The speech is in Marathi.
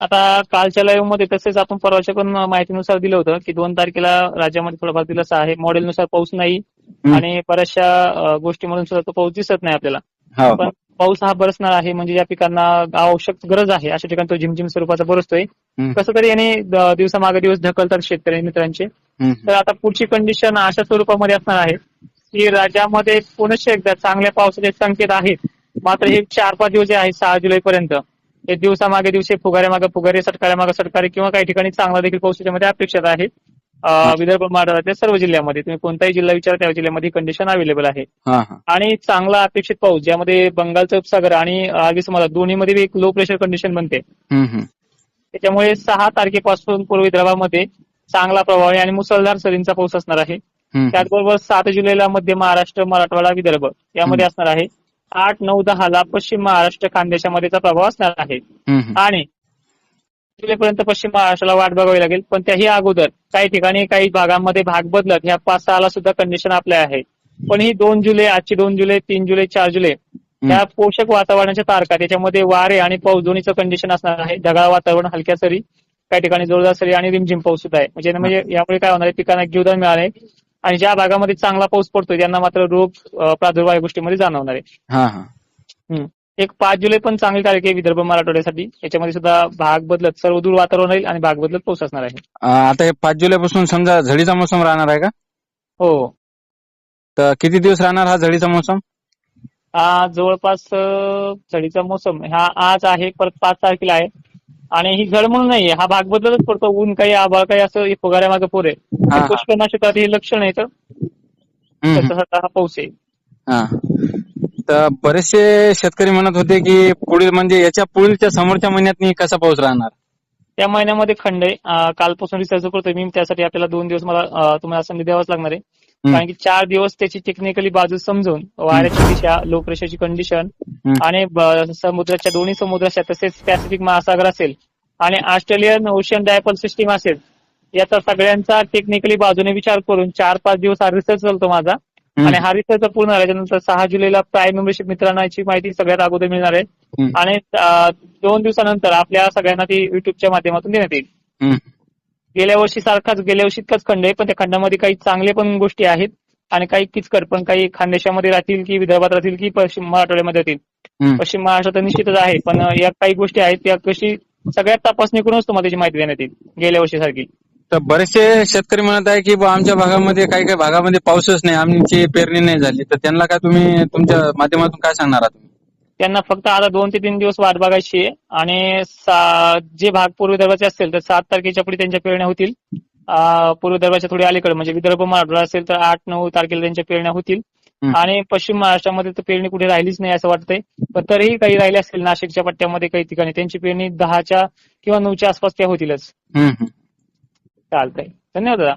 आता कालच्या लाईव्हमध्ये तसेच आपण परवाच्या पण माहितीनुसार दिलं होतं की दोन तारखेला राज्यामध्ये थोडाफार दिलासा आहे. मॉडेलनुसार पाऊस नाही. आणि बऱ्याचशा गोष्टीमधून सुद्धा तो पाऊस दिसत नाही आपल्याला. हो. पण पाऊस हा बरसणार आहे म्हणजे या पिकांना आवश्यक गरज आहे. अशा ठिकाणी तो झिमझिम स्वरूपाचा बरसतोय. कसं तरी याने दिवसामागे दिवस ढकलतात शेतकरी मित्रांचे. तर आता पुढची कंडिशन अशा स्वरूपामध्ये असणार आहे की राज्यामध्ये पुनश्च एकदा चांगल्या पावसाचे संकेत आहेत. मात्र हे चार पाच दिवस जे आहेत सहा जुलै पर्यंत हे दिवसामागे दिवशी फुगाऱ्यामागे फुगारे सटकाऱ्यामागे सटकारे किंवा काही ठिकाणी चांगला देखील पाऊस त्याच्यामध्ये अपेक्षित आहे. विदर्भ मराठवाड्यातील सर्व जिल्ह्यामध्ये. तुम्ही कोणताही जिल्हा विचारा त्या जिल्ह्यामध्ये कंडिशन अवेलेबल आहे. आणि चांगला अपेक्षित पाऊस ज्यामध्ये बंगालचा उपसागर आणि अरबी समुद्र दोन्हीमध्ये एक लो प्रेशर कंडिशन बनते. त्याच्यामुळे सहा तारखेपासून पूर्व विदर्भामध्ये चांगला प्रभाव आणि मुसळधार सरींचा पाऊस असणार आहे. त्याचबरोबर सात जुलैला मध्य महाराष्ट्र मराठवाडा विदर्भ यामध्ये असणार आहे. आठ नऊ दहाला पश्चिम महाराष्ट्र खानदेशामध्येचा प्रभाव असणार आहे. आणि जुलैपर्यंत पश्चिम महाराष्ट्राला वाट बघावी लागेल पण त्याही अगोदर काही ठिकाणी काही भागांमध्ये भाग बदलत ह्या पाच सहाला सुद्धा कंडिशन आपल्या आहे पण ही दोन जुलै आजची दोन जुलै तीन जुलै चार जुलै त्या पोषक वातावरणाच्या तारखा त्याच्यामध्ये वारे आणि पाऊस दोन्हीचं कंडिशन असणार आहे. ढगाळ वातावरण हलक्या सरी काही ठिकाणी जोरदार सरी आणि रिमझिम पाऊस सुद्धा आहे. म्हणजे म्हणजे यामुळे काय होणार आहे? पिकांना जीवदान मिळालं आणि ज्या भागामध्ये चांगला पाऊस पडतोय त्यांना मात्र रोग प्रादुर्भाव या गोष्टीमध्ये जाणवणार आहे. हा हा. एक पाच जुलै पण चांगली तारीख आहे विदर्भ मराठवाड्यासाठी. याच्यामध्ये सुद्धा भाग बदलत सर्व दूर वातावरण राहील आणि भाग बदलत पाऊस असणार आहे. आता हे पाच जुलैपासून समजा झडीचा मोसम राहणार आहे का? हो. तर किती दिवस राहणार हा झडीचा मोसम? हा जवळपास चढीचा मोसम हा आज आहे परत पाच तारखेला आहे. आणि ही झड म्हणून नाहीये. हा भाग बदलतच पडतो. ऊन काही आभाळ काही असं हे फुगाऱ्या मागे पोरे हा, हा. हे लक्षण आहे तर. हा पाऊस आहे. तर बरेचसे शेतकरी म्हणत होते की पुढील म्हणजे याच्या पुढीलच्या समोरच्या महिन्यात कसा पाऊस राहणार? त्या महिन्यामध्ये खंड आहे. कालपासून रिसर्च करतोय मी. त्यासाठी आपल्याला दोन दिवस मला तुम्हाला संधी द्यावाच लागणार आहे. कारण की चार दिवस त्याची टेक्निकली बाजू समजून वाऱ्याची दिशा लो प्रेशरची कंडिशन. आणि समुद्राच्या दोन्ही समुद्राच्या तसेच पॅसिफिक महासागर असेल आणि ऑस्ट्रेलियन ओशियन डायपल सिस्टीम असेल याचा सगळ्यांचा टेक्निकली बाजूने विचार करून चार पाच दिवस हा रिसर्च चालतो माझा. आणि हा रिसर्च पूर्ण झाल्याच्यानंतर सहा जुलैला प्राईम मेंबरशिप मित्रांना याची माहिती सगळ्यात अगोदर मिळणार आहे. आणि दोन दिवसानंतर आपल्या सगळ्यांना ती युट्यूबच्या माध्यमातून देण्यात येईल. गेल्या वर्षी सारखाच गेल्या वर्षी इतकाच खंड आहे पण त्या खंडामध्ये काही चांगले पण गोष्टी आहेत आणि काही किचकट पण काही खानदेशामध्ये राहतील की विदर्भात राहतील की पश्चिम मराठवाड्यामध्ये राहतील. पश्चिम महाराष्ट्रात निश्चितच आहे पण या काही गोष्टी आहेत त्या कशी सगळ्यात तपासणी करूनच तुम्हाला त्याची माहिती देण्यात येईल गेल्या वर्षी सारखी तर बरेचसे शेतकरी म्हणत आहे की आमच्या भागामध्ये काही काही भागामध्ये पाऊसच नाही आमची पेरणी नाही झाली. तर त्यांना काय तुम्ही तुमच्या माध्यमातून काय सांगणार आहात? त्यांना फक्त आता दोन ते तीन दिवस वाट बघायची आहे. आणि जे भाग पूर्व विदर्भाचे असतील तर सात तारखेच्या पुढे त्यांच्या पेरण्या होतील. पूर्व विदर्भाच्या थोडी अलीकडे म्हणजे विदर्भ मराठवाडा असेल तर आठ नऊ तारखेला त्यांच्या पेरण्या होतील. आणि पश्चिम महाराष्ट्रामध्ये तर पेरणी कुठे राहिलीच नाही असं वाटतंय. पण तरीही काही राहिले असतील नाशिकच्या पट्ट्यामध्ये काही ठिकाणी त्यांची पेरणी दहाच्या किंवा नऊच्या आसपास त्या होतीलच. चालतंय. धन्यवाद दादा.